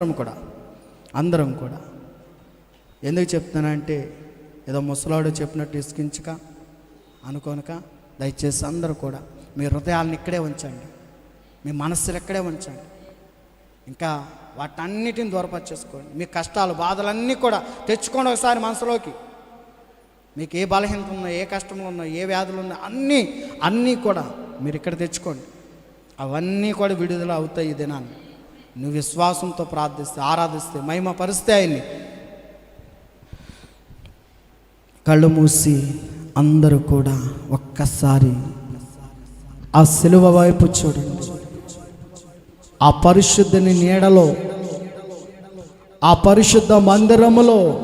అందరం కూడా అందరం కూడా. ఎందుకు చెప్తున్నానంటే ఏదో ముసలాడు చెప్పినట్టు ఇసుకించక అనుకోనక దయచేసి అందరూ కూడా మీ హృదయాలను ఇక్కడే ఉంచండి. మీ మనస్సులు ఇక్కడే ఉంచండి. ఇంకా వాటన్నిటిని దూరపరిచేసుకోండి. మీ కష్టాలు బాధలన్నీ కూడా తెచ్చుకోండి ఒకసారి మనసులోకి. మీకు ఏ బలహీనత ఉన్నా ఏ కష్టంలో ఉన్నా ఏ వ్యాధులు ఉన్నా అన్నీ అన్నీ కూడా మీరు ఇక్కడ తెచ్చుకోండి. అవన్నీ కూడా విడుదల అవుతాయి ఈ దినాన్ని నువ్వు విశ్వాసంతో ప్రార్థిస్తే ఆరాధిస్తే మహిమ పరిస్తే ఆయన్ని. కళ్ళు మూసి అందరూ కూడా ఒక్కసారి ఆ సిలువ వైపు చూడండి. ఆ పరిశుద్ధిని నీడలో ఆ పరిశుద్ధ మందిరములో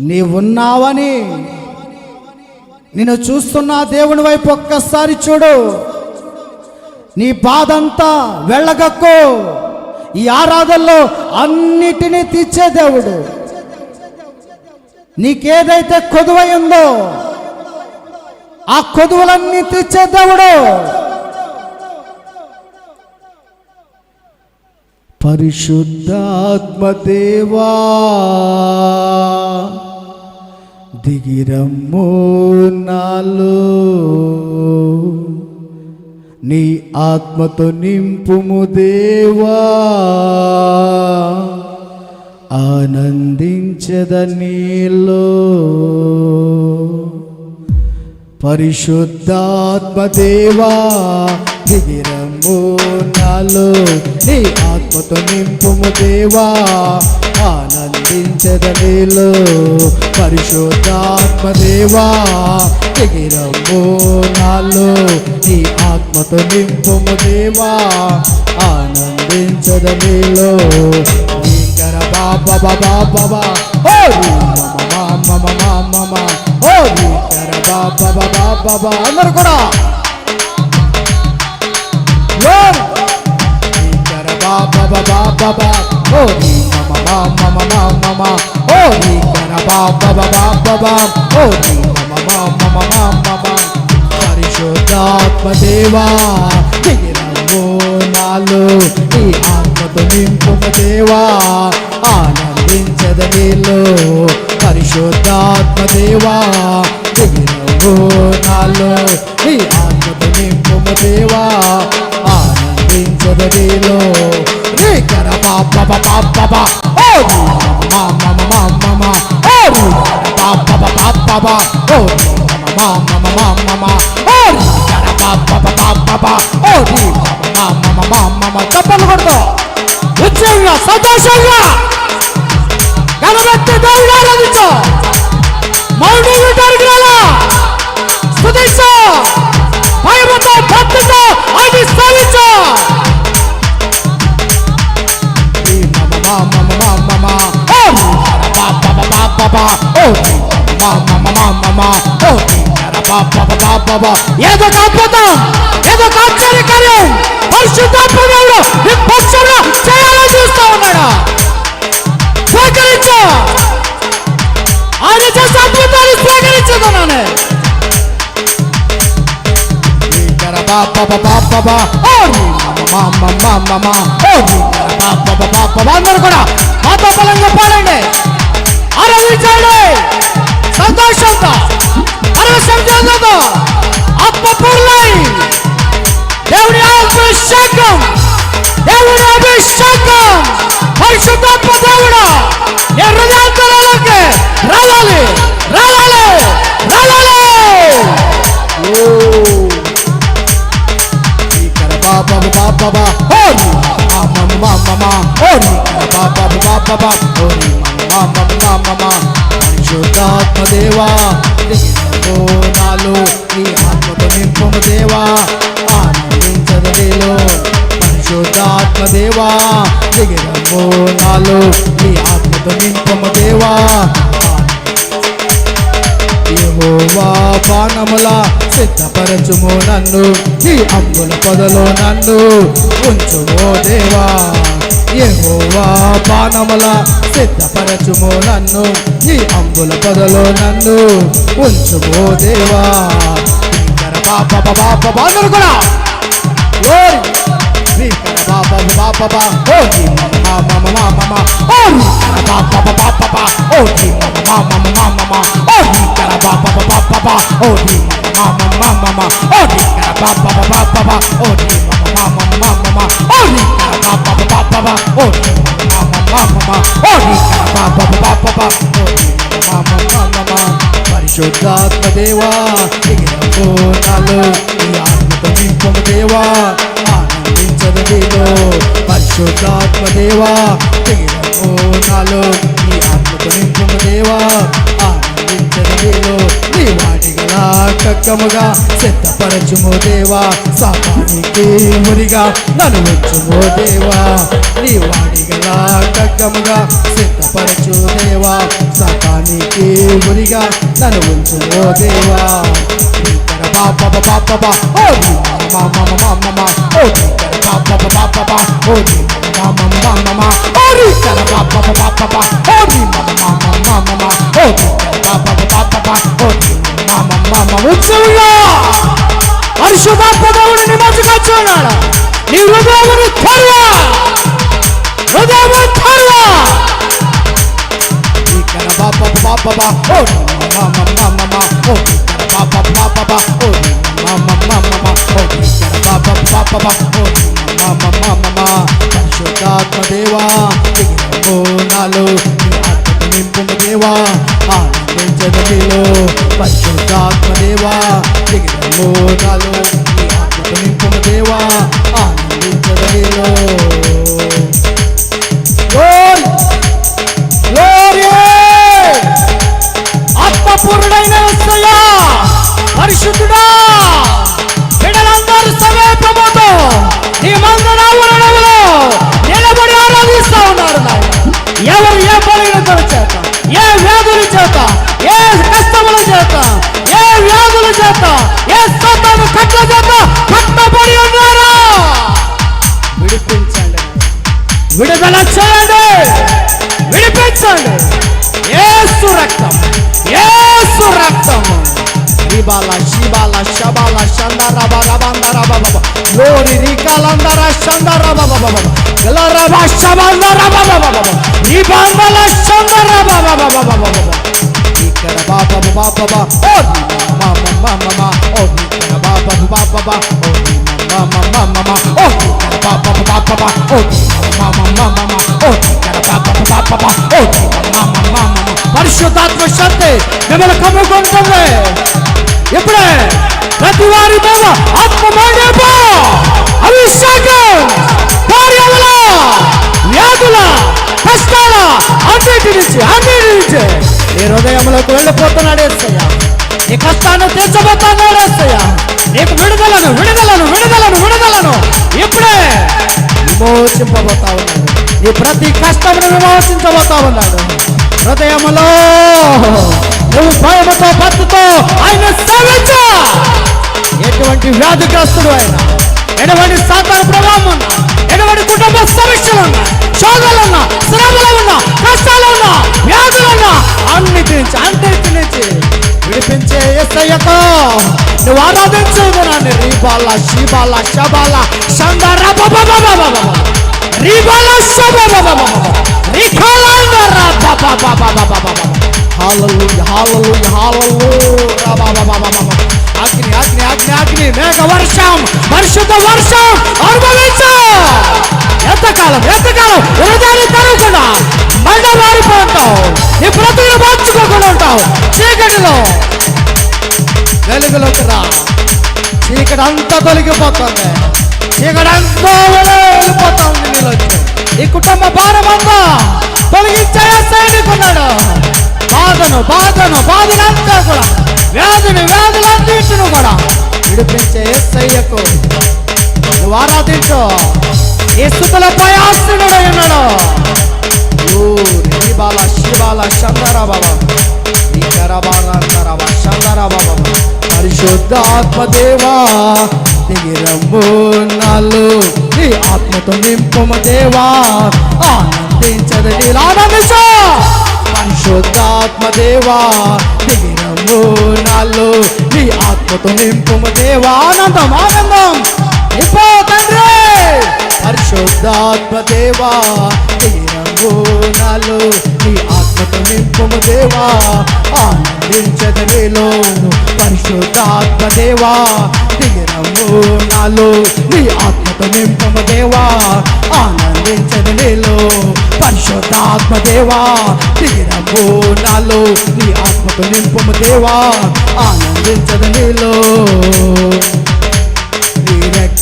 నీవున్నావని నేను చూస్తున్న దేవుని వైపు ఒక్కసారి చూడు. నీ బాధంతా వెళ్ళగక్కు ఈ ఆరాధనలో అన్నిటినీ తీర్చే దేవుడు. నీకేదైతే కొదువై ఉందో ఆ కొదువులన్నీ తీర్చే దేవుడు. పరిశుద్ధాత్మదేవా దిగిరమ్ము నాలో. నీ ఆత్మతో నింపుము దేవా. ఆనందించద నీలో పరిశుద్ధాత్మదేవా దిగిరము నాలో. నీ ఆత్మతో నింపుము దేవా ఆనందించద నీలో పరిశుద్ధాత్మ దేవా దిగిరము నాలో నీ ఆత్మతో నింపుము దేవా ఆనందించద నీలో నీకర బాబా బాబా బాబా. ఓ మమ మమ మమ. ఓ నీకర బాబా బాబా బాబా. అందరూ కూడా. నీకర బాబా బాబా బాబా. ఓ నీ మమ మమ మమ మమ ఓ నీకర బాబా బాబా బాబా ఓ నీ మమ మమ మమ మమ పరిశుద్ధాత్మ దేవా దిగిరము నాలో నీ ఆత్మతో నింపుమ దేవా ఆనందించద నీలో పరిశుద్ధాత్మ దేవా దిగిరము నాలో నీ ఆత్మతో నింపుమ దేవా ఆనందించద నీలో నీ కర పాప పాప పాప ఓ నీ మమ మమ మమ మమ ఓ నీ కర పాప పాప పాప ఓ నీ మమ మమ మమ మమ ఓ నీ కర పాప పాప పాప ఓ నీ మమ మమ మమ మమ చప్పలు కొడుతూ ఉత్సవంగా సంతోషంగా గణపతి దేవుడు ఆరాధించు మౌని విటారుగా స్తుతించు భయముతో భక్తితో ఆయన స్థాపించు ఏదో అద్భుతం ఏదో ఆశ్చర్యకార్యం పరిశుద్ధాత్మదేవుడు నీ పక్షంలో చేయాలని చూస్తా ఉన్నాడు స్వీకరించు. ఆయన చేసే అద్భుతాన్ని స్వీకరించుకున్నాను అందరూ కూడా మాతో బలంగా పాడండి. ఆరాధించండి సంతోషంతో పరవశంతో ఆత్మపూర్ణై దేవుని అభిషేకం. దేవుని అభిషేకం. పరిశుద్ధాత్మ దేవుడు. నీ రావాలి. రావాలి. పరిశుద్ధాత్మదేవా నాలో నీ ఆత్మతో నింపము దేవా ఆనందించదలో పరిశుద్ధాత్మదేవా దిగిరము నాలో నీ ఆత్మతో నింపము దేవా యెహోవా బాణముల సిద్ధపరచుము నన్ను నీ అంబుల పొదలో నన్ను ఉంచుమో దేవా యెహోవా బాణముల సిద్ధపరచుము నన్ను నీ అంబుల పొదలో నన్ను ఉంచుమో దేవా పాప పాప బాణులు కూడా Glory! శ్రీకర బాబా బాబా ba oh di ma ma ma ma ma ma oh di kara ba ba ba ba ba ba oh di ma ma ma ma ma ma ma oh di kara ba ba ba ba ba ba oh di ma ma ma ma ma oh di kara ba ba ba ba ba ba oh di ma ma ma ma ma ma oh di kara ba ba ba ba ba ba oh di ma ma ma ma ma oh di kara ba ba ba ba ba ba oh di ma ma ma ma ma పరిశుద్ధాత్మ దేవా దిగిరము నాలో నీ ఆత్మతో నింపము దేవా ఆనందించదు నీలో పరిశుద్ధాత్మ దేవా దిగిరము నాలో. నీ ఆత్మతో నింపము దేవా ఆనందించదు నీలో నీ వాటి కక్కముగా సిద్ధపరచుము దేవా సాతానికి మురిగా నన్ను ఉంచుము దేవా. నీ వాడి గల కక్కముగా సిద్ధపరచు దేవా సాతానికి మురిగా నన్ను ఉంచుము దేవా. ఇక్కడ బాబా బాబా బాబా ఓ మా మామ మామ ఓ ఇక్కడ బాబా బాబా బాబా ఓ మా మా మా మా మా ఓ ఇక్కడ బాబా బాబా బాబా ఓ మా మా మా మా మా ఓ ఇక్కడ బాబా బాబా బాబా ఓ మా మా మా మా ఉత్సవంగా పరిశుధాత్మ దేవుడు నీ మధ్యకు వచ్చి ఉన్నాడు నీ హృదయమును తెరవ హృదయము తెరవ ఇక్కడ బాబా బాబా బాబా ఓ మా మా మా మా మా ఓ ఇక్కడ బాబా బాబా బాబా ఓ మా మా మా మా మా ఓ ఇక్కడ బాబా పరిశుద్ధాత్మ దేవా నాలో నింపుము దేవా ఆనందించదు నీలో పరిశుద్ధాత్మ దేవా నాలో rikalandara, shandara, baba, baba, baba. గలరబ శబందర బబ బబ బబ నిబంధల శందర బబ బబ బబ బబ Ikara, baba, baba, baba. Oh, mama, mama, mama. Oh, ikara, baba, baba, baba. Oh, mama, mama, mama. Oh, ikara, baba, baba, baba. Oh, mama, mama, mama. Oh, ikara, baba, baba, baba. Oh, mama, mama, mama. పరిశుద్ధాత్మ శక్తి మిమ్మల్ని కమ్ముకుంటుంది ఇప్పుడే ప్రతి వారి మీద ఆత్మ మండప అభిషేకం కష్టాల అన్నిటి నుంచి అన్నిటి నుంచి. నీ హృదయంలోకి వెళ్ళిపోతున్నాడు ఏసయ్య. నీ కష్టాన్ని తీర్చబోతున్నాడు ఏసయ్య. నీకు విడుదలను విడుదలను విడుదలను విడుదలను. ఇప్పుడే విమోచింపబోతా ఉన్నాడు. నీ ప్రతి కష్టమును విమోచించబోతా ఉన్నాడు. హృదయములో నువ్వు భయముతో భక్తితో ఆయన సేవించు. ఎటువంటి వ్యాధిగ్రస్తుడు ఆయన ఎటువంటి సాతాన ప్రభావం ఉన్నా ఎటువంటి కుటుంబ సమస్యలు ఉన్నా శోధలు ఉన్నా శ్రమలు ఉన్నా కష్టాలు ఉన్నా వ్యాధులు ఉన్నా అన్నిటి నుంచి అన్నిటి నుంచి విడిపించే ఎస్ఐతో నువ్వు ఆరాధించేది నాన్ని రీబాల శీబాల శబాల షందర రీబాల షబాల రిఖాలందర Hallelujah, hallelujah, hallelujah. Ba, ba, ba, ba, ba, ba. అగ్ని అగ్ని అగ్ని అగ్ని మేఘ వర్షం పరిశుద్ధ వర్షం అనుభవించు. ఎంతకాలం ఎంతకాలం హృదయాన్ని తరగకుండా మండ మారిపోతావు నీ బ్రతుకులు మార్చుకోకుండా ఉంటావు. చీకటిలో. వెలుగులోకి రా. చీకటి అంతా తొలగిపోతుంది. చీకటి అంతా వెళ్ళిపోతా ఉంది నీలోంచి. ఈ కుటుంబ భారం అంతా తొలగించే సైనికున్నాడు బాధను బాధను బాధనంతా కూడా వ్యాధిని వ్యాధులన్నింటిని కూడా. విడిపించే ఎస్ఐకు నువ్వు ఆరాధించు. ఈ స్థుతులపై ఆశ్రయుడు ఉన్నాడు. శిబాల శిబాల చందర బాబా. చందర బాబా పరిశుద్ధ ఆత్మదేవా దిగిరమ్ము నాలు నీ ఆత్మతో నింపము దేవా ఆనందించదని ఆనందించు పరిశుద్ధాత్మదేవా దిగిరమ్ము నాలు నీ ఆత్మతో నింపము దేవానందం ఆనందం ఆనందం. ఇప్పో తండ్రి. పరిశుద్ధాత్మ దేవా తీరము నాలో నీ ఆత్మ ఆత్మతో నింపుము దేవా ఆనందించదు పరిశుద్ధాత్మ దేవా. తీరము నాలో నీ ఆత్మతో నింపుము దేవా ఆనందించదు నీలో పరిశుద్ధాత్మ దేవా. తీరము నాలో నీ ఆత్మతో నింపుము దేవా ఆనందించదు నీలో.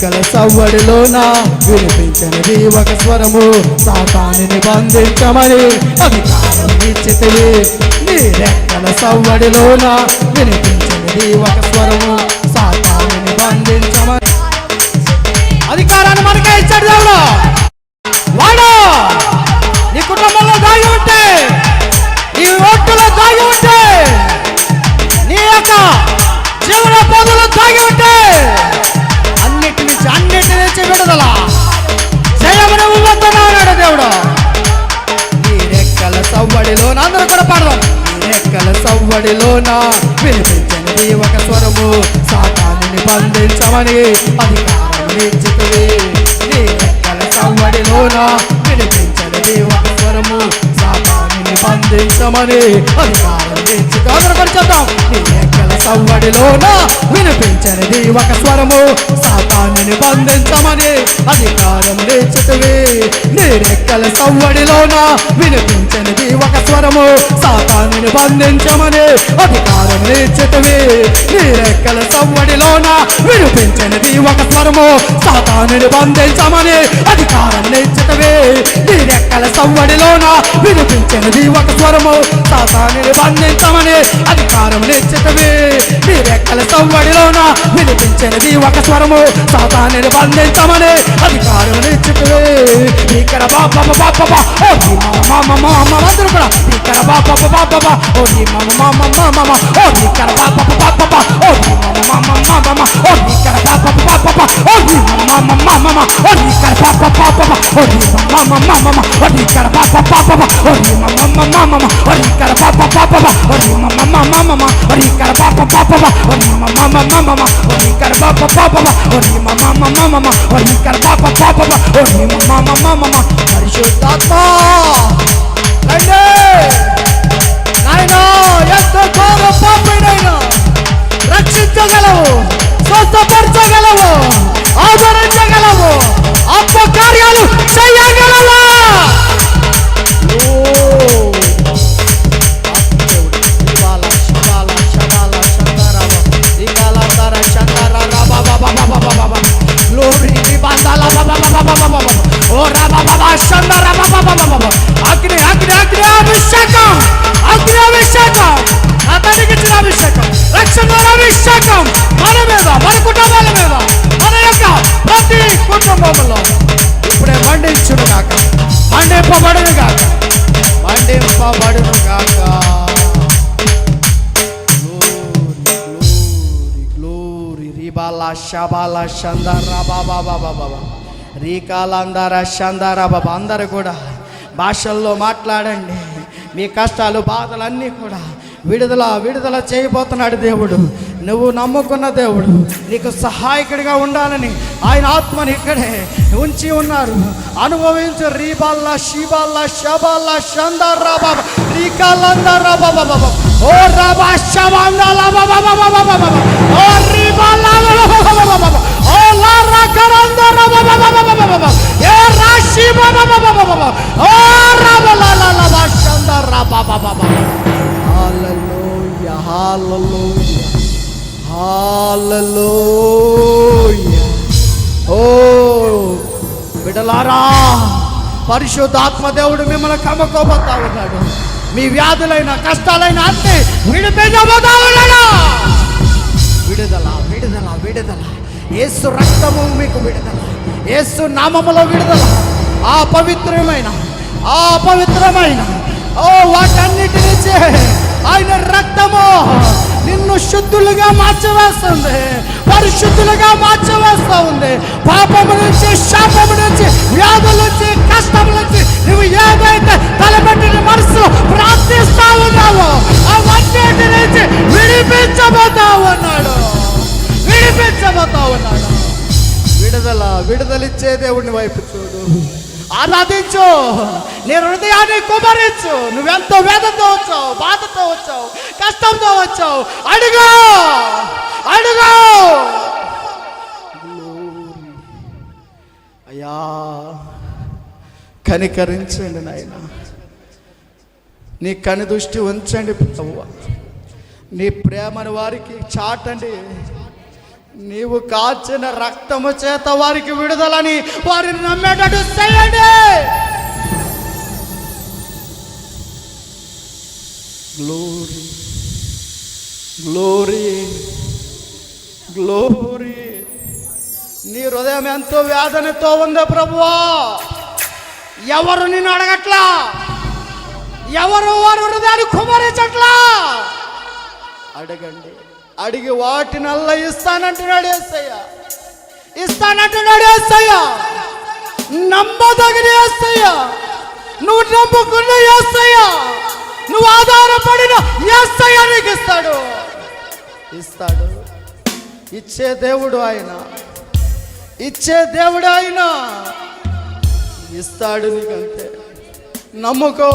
రెక్కల సవ్వడిలోన వినిపించనిది ఒక స్వరము సాతానిని బంధించమని అధికారం ఇచ్చితివి నీ రెక్కల సవ్వడిలోన వినిపించనిది ఒక స్వరము సాతానిని బంధించమని అధికారాన్ని మనకే ఇచ్చాడు దేవుడు. వాడు నీ కుటుంబంలో దాగి ఉంటే నీ ఓట్టులో దాగి ఉంటే నీ యొక్క కూడా పాడదాం. నీ రెక్కల సవ్వడిలోన వినిపించనిది ఒక స్వరము సాతానిని బంధించమని అధికారం ఇచ్చితివి నీ రెక్కల సవ్వడిలోన వినిపించనిది ఒక స్వరము సాతానిని బంధించమని అధికారం ఇచ్చితి నీ రెక్కల సంవడిలోన వినిపించనిది ఒక స్వరము. సాతానిని బంధించమని అధికారం నేర్చుతవి నీ రెక్కల సవ్వడిలోన వినిపించనిది ఒక స్వరము. సాతానిని బంధించమని అధికారం నేర్చుతవి నీ రెక్కల సవ్వడిలోన వినిపించనిది ఒక స్వరము. సాతానిని బంధించమని అధికారం నేర్చుతవి నీ రెక్కల సవ్వడిలోన వినిపించనిది ఒక స్వరము. సాతానిని బంధించమని అధికారం నేర్చుతవి నీ రెక్కల సవ్వడిలోన వినిపించినది ఒక స్వరము సాతాన్ని బంధించమని అధికారం నేర్చుతవి ఇక్కడ బాబా బాబా ఓ నీ మామ మామ మామ అందరూ కూడా ఇక్కడ బాబా బాబా ఓ నీ మామ మామ మామ ఓ ఇక్కడ బాబా బాబా ఓ నీ మామ మామ మామ ఓ ఇక్కడ బాబా బాబా ఓ నీ మామ మామ మామ ఓ ఇక్కడ బాబా బాబా ఓ నీ మామ మామ మామ ఓ ఇక్కడ బాబా బాబా ఓ నీ మామ మామ మామ ఓ ఇక్కడ బాబా బాబా ఓ నీ మామ మామ ఓ ఇక్కడ బాబా బాబా ఓ నీ మామ మామ ఓ ఇక్కడ బాబా బాబా ఓ నీ మామ మామ ఓ ఇక్కడ బాబా బాబా ఓ నీ మామ మామ పరిశుద్ధాత్మ రండి నాయనా ఎంత ఘోర పాపినైనా రక్షించగలవు. రిబాలా షబాలా షందరా బాబా బాబా బాబా రీకాలందర షందర బాబా అందరు కూడా భాషల్లో మాట్లాడండి. మీ కష్టాలు బాధలు అన్నీ కూడా విడుదల విడుదల చేయబోతున్నాడు దేవుడు. నువ్వు నమ్ముకున్న దేవుడు. నీకు సహాయకుడిగా ఉండాలని ఆయన ఆత్మని ఇక్కడే ఉంచి ఉన్నారు. అనుభవించు రీబాల్లా షీబాల్లా షబాల్లా షందర్రా బాబా రీకాలందర్రా రాబాబా బాబా ఓ రాబా షబాందాలా బాబా బాబా బాబా బాబా ఓ బాబా బాబా ఓ బాబా బాబా బిడలారా పరిశుద్ధాత్మ దేవుడు మిమ్మల్ని కమ్మకోబోతా ఉన్నాడు. మీ వ్యాధులైన కష్టాలైన అన్ని విడిపోతా ఉన్నాడు? విడుదల విడుదల విడుదల. ఏసు రక్తము మీకు విడుదల. ఏసు నామములో విడుదల. ఆ పవిత్రమైన ఆ పవిత్రమైన. ఓ వాటన్నిటిని చే ఆయన రక్తము నిన్ను శుద్ధులుగా మార్చవేస్తుంది పరిశుద్ధులుగా మార్చవేస్తా ఉంది పాపము నుంచి శాపము నుంచి వ్యాధుల నుంచి కష్టం నుంచి నువ్వు ఏదైతే తలపెట్టిన మనసు ప్రార్థిస్తా ఉన్నావో అవన్నిటి నుంచి విడిపించబోతా ఉన్నాడు. విడిపించబోతా ఉన్నాడు విడుదల విడుదలిచ్చే దేవుడిని వైపు చూడు. ఆరాధించు. నీ హృదయాన్ని కుమరించు. నువ్వెంతో వేదంతో వచ్చావు బాధతో వచ్చావు కష్టంతో వచ్చావు. అడుగు! అడుగు! అయ్యా కనికరించండి నాయన. నీ కని దృష్టి ఉంచండి ప్రభువా. నీ ప్రేమను వారికి చాటండి. నీవు కాచిన రక్తము చేత వారికి విడుదలని వారిని నమ్మేటట్టు చేయండి. గ్లోరీ గ్లోరీ గ్లోరీ నీ హృదయం ఎంతో వేదనతో ఉందో ప్రభువా. ఎవరు నిన్ను అడగట్లా? ఎవరు వారు హృదయాన్ని కుమరించట్లా అడగండి. అడిగి వాటినల్లా ఇస్తానంటున్నాడు ఏసయ్య. ఇస్తానంటున్నాడు ఏసయ్య. నమ్మదగిన ఏసయ్య. నువ్వు నమ్ముకున్న ఏసయ్య. నువ్వు ఆధారపడిన ఏసయ్య నీకు ఇస్తాడు. ఇస్తాడు. ఇచ్చే దేవుడు ఆయన. ఇచ్చే దేవుడు ఆయన. ఇస్తాడు నీకంతే నమ్ముకో.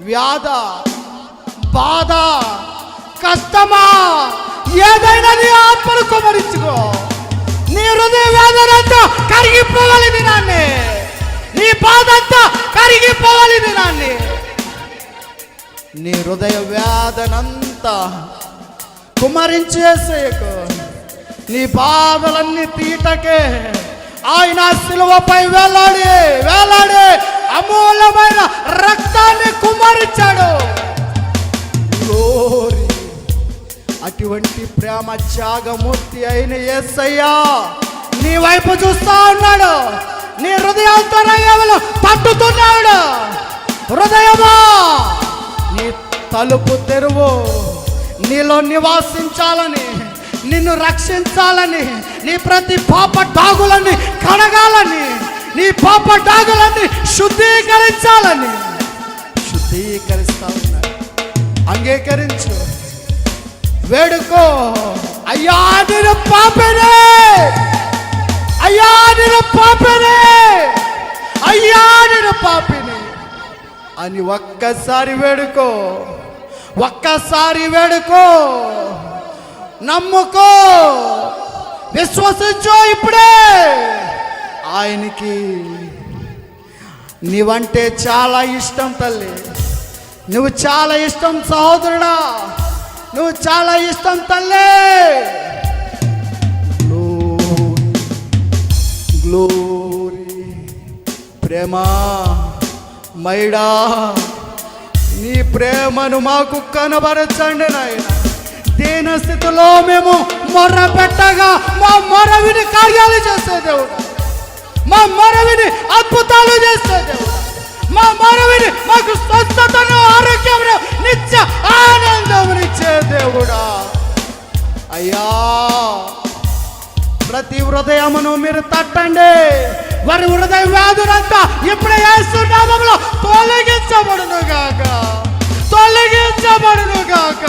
వ్యాధ బాధ కష్టమా? ఏదైనా నీ ఆత్మను కుమరించుకో. నీ హృదయ వేదనంతా కరిగిపోవాలి దినాన్ని నీ బాధ అంతా కరిగిపోవాలి దినాన్ని నీ హృదయ వేదనంతా కుమరించేసేయకు. నీ బాధలన్నీ తీటకే. ఆయన శిలువపై వేలాడి వేలాడి అమూల్యమైన రక్తాన్ని కుమరించాడు. అటువంటి ప్రేమ త్యాగమూర్తి అయిన ఏసయ్యా నీ వైపు చూస్తా ఉన్నాడు. నీ హృదయాంతరయ్యములు పట్టుతున్నాడు. హృదయమా నీ తలుపు తెరువు నీలో నివాసించాలని నిన్ను రక్షించాలని నీ ప్రతి పాప డాగులని కడగాలని నీ పాప డాగులని శుద్ధీకరించాలని. శుద్ధీకరిస్తా ఉన్నాడు. అంగీకరించు. వేడుకో. అయ్యా నేను పాపనే. అయ్యా నేను పాపనే. అయ్యా నేను పాపిని. అని ఒక్కసారి వేడుకో. ఒక్కసారి వేడుకో. నమ్ముకో. విశ్వసించో ఇప్పుడే. ఆయనకి నీవంటే చాలా ఇష్టం తల్లి. నువ్వు చాలా ఇష్టం సహోదరుడా. నువ్వు చాలా ఇష్టం తల్లే. గ్లోరీ ప్రేమ మైడా నీ ప్రేమను మాకు కనబరచండి నాయన. దీన స్థితిలో మేము మొర్ర పెట్టగా మా మరవిని కార్యాలు చేసే దేవుడు. మా మరవిని అద్భుతాలు చేసే దేవుడు. మా మొర మాకు స్వస్థతను ఆరోగ్యమును నిత్య ఆనందమునిచ్చే దేవుడా. అయ్యా ప్రతి హృదయమును మీరు తట్టండి. వారి హృదయ వ్యాధులంతా ఇప్పుడే వేస్తున్నామంలో తొలగించబడును గాక తొలగించబడును గాక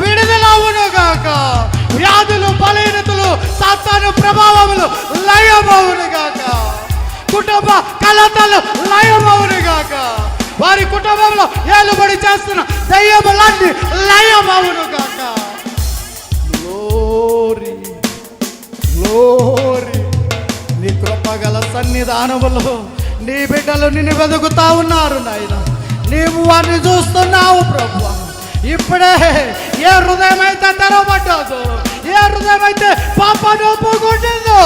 విడుదలవును గాక వ్యాధులు బలహీనతలు సత్తాను ప్రభావములు లయమవును గాక కుటుంబ కలతలు లయమవునుగాక. వారి కుటుంబంలో ఏలుబడి చేస్తున్న దయ్యములన్నీ లయమవును గాక లోరి లోరి నీ కృపగల సన్నిధానములో నీ బిడ్డలు నిన్ను వెతుకుతా ఉన్నారు నాయన. నీవు వారిని చూస్తున్నావు ప్రభు ఇప్పుడే ఏ హృదయం అయితే తెరవబడ్డాదో ఏ హృదయం అయితే పాపాన్ని ఒప్పుకుంటుందో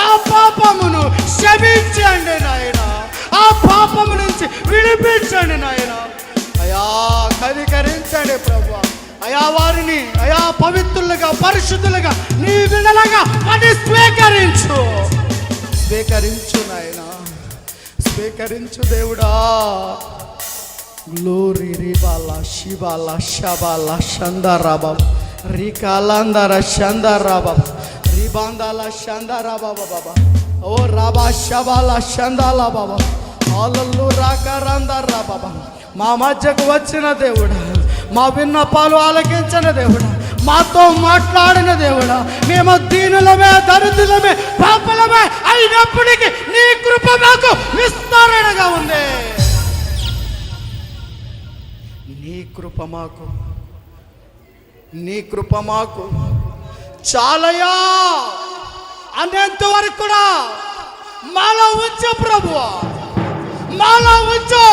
ఆ పాపమును క్షమించండి నాయన. ఆ పాపము నుంచి విడిపించండి నాయన. అయా కనికరించండి ప్రభు. అయా వారిని అయా పవిత్రులుగా పరిశుద్ధులుగా నీ విడలగా అది స్వీకరించు. స్వీకరించు నాయన. స్వీకరించు దేవుడా. గ్లోరీ రిబాల శిబాల శబాల షందరాబ రికాలందర షందరాబ రిబాందాల రా బాబా బాబా. ఓ రాబా షబాల షందాల బాబా. ఆలల్లు రాకరందర్రా బాబా. మా మధ్యకు వచ్చిన దేవుడా మా విన్నపాలు ఆలకించిన దేవుడా మాతో మాట్లాడిన దేవుడా మేము దీనులమే దరిద్రులమే పాపలమే అయినప్పటికీ నీ కృప మాకు విస్తారణగా ఉంది. నీ కృప మాకు నీ కృప మాకు. చాలయా అనేంత వరకు కూడా మాలో ఉంచు ప్రభు మాలో ఉంచు!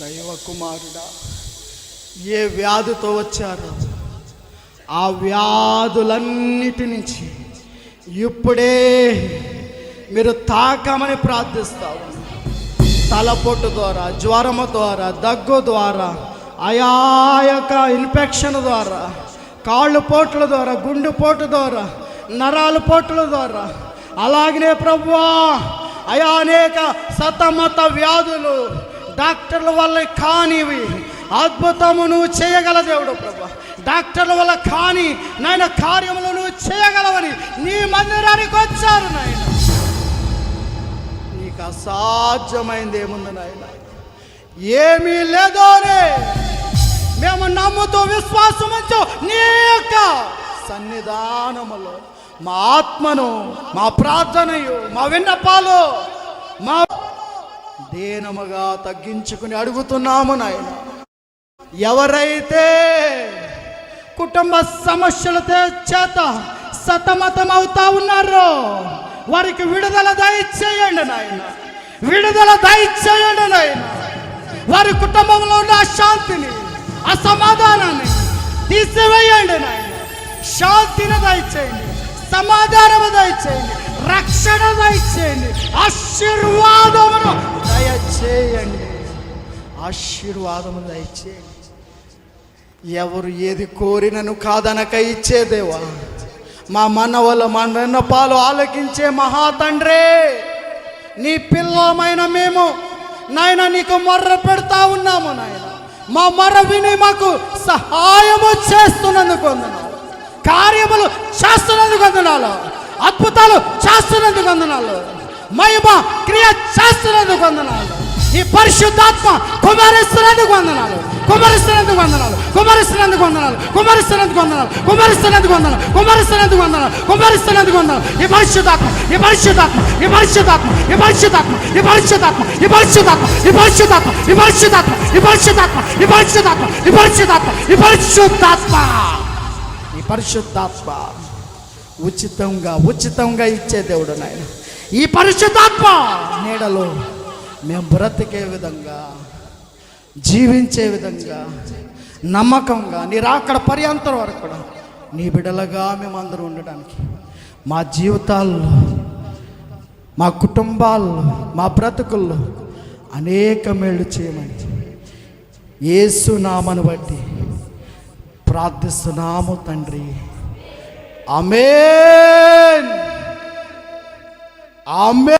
దైవ కుమారుడా ఏ వ్యాధితో వచ్చారో ఆ వ్యాధులన్నిటి నుంచి ఇప్పుడే మీరు తాకమని ప్రార్థిస్తాము. తలపొట్టు ద్వారా జ్వరము ద్వారా దగ్గు ద్వారా ఆయా యొక్క ఇన్ఫెక్షన్ ద్వారా కాళ్ళు పోట్ల ద్వారా గుండె పోటు ద్వారా నరాల పోట్ల ద్వారా. అలాగనే ప్రభువా అయా అనేక సతమత వ్యాధులు డాక్టర్ల వల్ల కానివి. అద్భుతము నువ్వు చేయగల దేవుడు ప్రభా డాక్టర్ల వల్ల కాని నాయన కార్యములు నువ్వు చేయగలవని నీ మందిరానికి వచ్చారు నాయన. నాకు అసాధ్యమైంది ఏముంది నాయన? ఏమీ లేదోనే మేము నమ్ముతూ విశ్వాసం ఉంచు నీ యొక్క సన్నిధానములో మా ఆత్మను మా ప్రార్థనయు మా విన్నపాలు మా దీనముగా తగ్గించుకుని అడుగుతున్నాము నాయన. ఎవరైతే కుటుంబ సమస్యల చేత సతమతం అవుతా ఉన్నారో వారికి విడుదల దయచేయండి నాయన. విడుదల దయచేయండి నాయన. వారి కుటుంబంలో ఉన్న అశాంతిని అసమాధానాన్ని తీసివేయండి నాయన. శాంతిని దయచేయండి సమాధానము దయచేయండి రక్షణ దయచేయండి ఆశీర్వాదమును దయచేయండి. ఆశీర్వాదము దయచేయండి. ఎవరు ఏది కోరినను కాదనక ఇచ్చేదేవా మా మనవల మన పాలు ఆలకించే మహాతండ్రే. నీ పిల్లమైన మేము నాయన నీకు మొర్ర పెడతా ఉన్నాము నాయన. మా మొర్ర విని మాకు సహాయము చేస్తున్నందుకు అందునాలు కార్యములు చేస్తున్నందుకు అందునాలు అద్భుతాలు చేస్తున్నందుకు అందునాలు మహిమ క్రియ చేస్తున్నందుకు అందునాలు ఈ పరిశుద్ధాత్మ కుమారిస్తున్నందుకు వందనాలు కుమరిస్తున్నందుకు వందనాలు కుమరిస్తున్నందుకు వందనాలు కుమరిస్తున్నందుకు వందనాలు కుమరిస్తున్నందుకు వందనాలు కుమరిస్తున్నందుకు వందనాలు కుమరిస్తున్నందుకు వందనాలు ఈ పరిశుద్ధాత్మ ఈ పరిశుద్ధాత్మ ఈ పరిశుద్ధాత్మ ఈ పరిశుద్ధాత్మ ఈ పరిశుద్ధాత్మ ఈ పరిశుద్ధాత్మ ఈ పరిశుద్ధాత్మ ఈ పరిశుద్ధాత్మ ఈ పరిశుద్ధాత్మ ఈ పరిశుద్ధాత్మ ఈ పరిశుద్ధాత్మ ఈ పరిశుద్ధాత్మ ఈ పరిశుద్ధాత్మ ఉచితంగా ఉచితంగా ఇచ్చే దేవుడు నాయన ఈ పరిశుద్ధాత్మ నీడలో మేము బ్రతికే విధంగా జీవించే విధంగా నమ్మకంగా నీరు అక్కడ పర్యంతరం వరకు కూడా నీ బిడలగా మేము అందరూ ఉండడానికి మా జీవితాల్లో మా కుటుంబాల్లో మా బ్రతుకుల్లో అనేక మేళ్ళు చేయమని యేసు నామను బట్టి ప్రార్థిస్తున్నాము తండ్రి. ఆమేన్. ఆమె